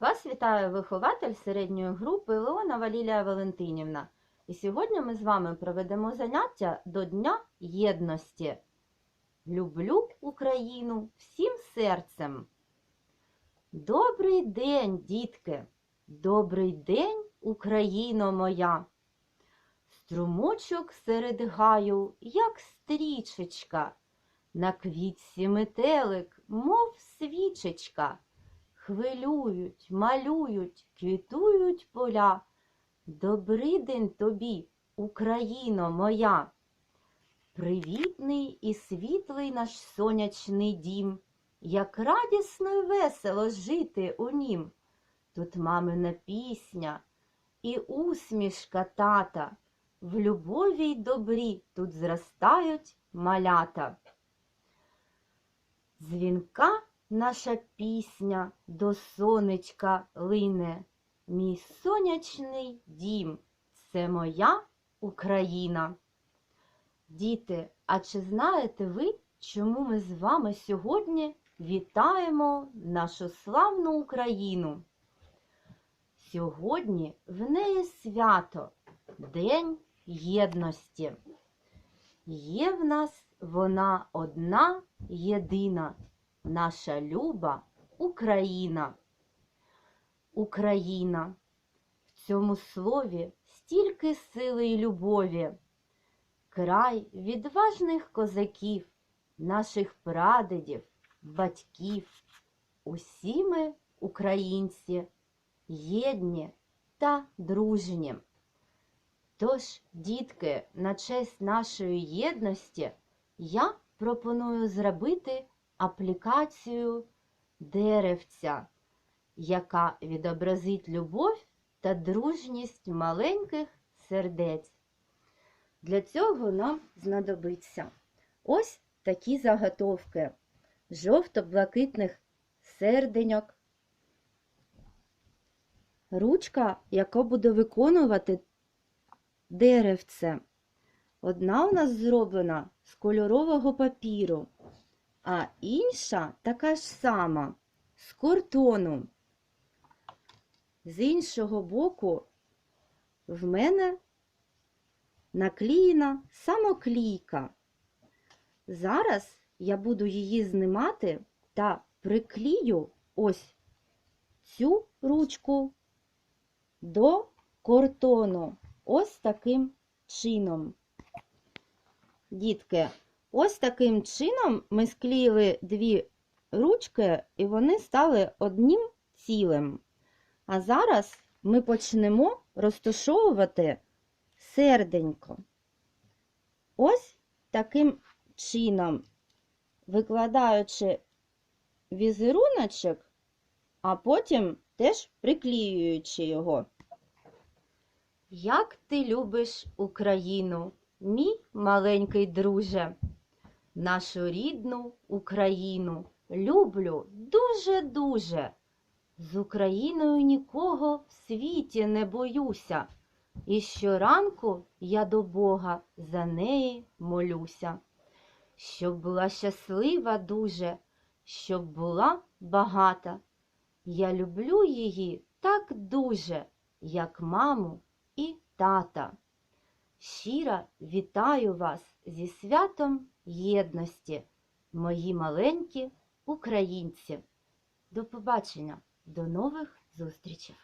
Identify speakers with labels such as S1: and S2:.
S1: Вас вітає вихователь середньої групи Леонова Лілія Валентинівна. І сьогодні ми з вами проведемо заняття до Дня єдності. Люблю Україну всім серцем. Добрий день, дітки! Добрий день, Україно моя! Струмочок серед гаю, як стрічечка, на квітці метелик, мов свічечка. Хвилюють, малюють, квітують поля. Добрий день тобі, Україно моя! Привітний і світлий наш сонячний дім, як радісно й весело жити у нім. Тут мамина пісня і усмішка тата, в любові й добрі тут зростають малята. Дзвінка наша пісня до сонечка лине. Мій сонячний дім це моя Україна. Діти, а чи знаєте ви, чому ми з вами сьогодні вітаємо нашу славну Україну? Сьогодні в неї свято, День єдності. Є в нас вона одна єдина, наша люба Україна. Україна. В цьому слові стільки сили й любові. Край відважних козаків, наших прадедів, батьків. Усі ми, українці, єдні та дружні. Тож, дітки, на честь нашої єдності я пропоную зробити аплікацію деревця, яка відобразить любов та дружність маленьких сердець. Для цього нам знадобиться ось такі заготовки жовто-блакитних серденьок, ручка, яка буде виконувати деревце. Одна у нас зроблена з кольорового папіру, а інша така ж сама з картону. З іншого боку в мене наклеєна самоклійка. Зараз я буду її знімати та приклею ось цю ручку до картону. Ось таким чином. Дітки, ось таким чином ми склеїли дві ручки, і вони стали одним цілим. А зараз ми почнемо розташовувати серденько. Ось таким чином, викладаючи візеруночок, а потім теж приклеюючи його. Як ти любиш Україну, мій маленький друже, нашу рідну Україну люблю дуже-дуже. З Україною нікого в світі не боюся, і щоранку я до Бога за неї молюся. Щоб була щаслива дуже, щоб була багата. Я люблю її так дуже, як маму і тата. Щиро вітаю вас зі святом єдності, мої маленькі українці. До побачення, до нових зустрічей!